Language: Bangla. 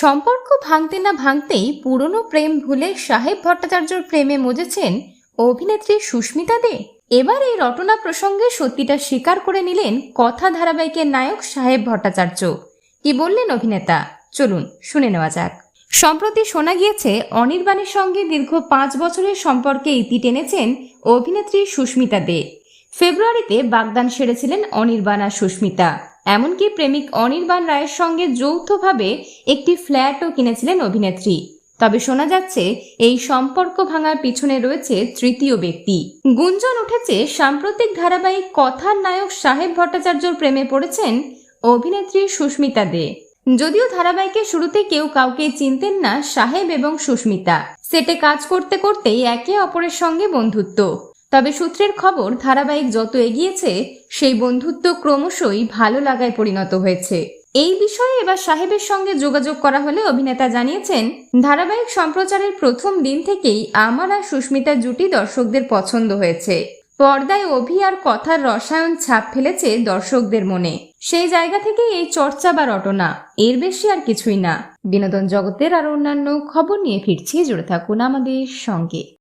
সম্পর্ক ভাঙতে না ভাঙতেই পুরনো প্রেম ভুলে সাহেব ভট্টাচার্যর প্রেমে মজেছেন অভিনেত্রী সুস্মিতা দে। এবার এই রটনা প্রসঙ্গে সত্যিটা স্বীকার করে নিলেন কথা ধারাবাহিকের নায়ক সাহেব ভট্টাচার্য। কি বললেন অভিনেতা? চলুন শুনে নেওয়া যাক। সম্প্রতি শোনা গিয়েছে, অনির্বাণের সঙ্গে দীর্ঘ পাঁচ বছরের সম্পর্কে ইতি টেনেছেন অভিনেত্রী সুস্মিতা দে। ফেব্রুয়ারিতে বাগদান সেরেছিলেন অনির্বাণ আর সুস্মিতা। এমনকি প্রেমিক অনির্বাণ রায়ের সঙ্গে যৌথভাবে একটি ফ্ল্যাটও কিনেছিলেন অভিনেত্রী। তবে শোনা যাচ্ছে, এই সম্পর্ক ভাঙার পিছনে রয়েছে তৃতীয় ব্যক্তি। গুঞ্জন উঠেছে, সাম্প্রতিক ধারাবাহিক কথার নায়ক সাহেব ভট্টাচার্যর প্রেমে পড়েছেন অভিনেত্রী সুস্মিতা দে। যদিও ধারাবাহিকের শুরুতে কেউ কাউকে চিনতেন না সাহেব এবং সুস্মিতা। সেটে কাজ করতে করতেই একে অপরের সঙ্গে বন্ধুত্ব। তবে সূত্রের খবর, ধারাবাহিক যত এগিয়েছে, সেই বন্ধুত্ব ক্রমশই ভালো লাগায় পরিণত হয়েছে। এই বিষয়ে এবার সাহেবের সঙ্গে যোগাযোগ করা হলে অভিনেতা জানিয়েছেন, ধারাবাহিক সম্প্রচারের প্রথম দিন থেকেই আমার আর সুস্মিতার জুটি দর্শকদের পছন্দ হয়েছে। পর্দায় অভি আর কথার রসায়ন ছাপ ফেলেছে দর্শকদের মনে। সেই জায়গা থেকে এই চর্চা বা রটনা, এর বেশি আর কিছুই না। বিনোদন জগতের আর অন্যান্য খবর নিয়ে ফিরছি, জুড়ে থাকুন আমাদের সঙ্গে।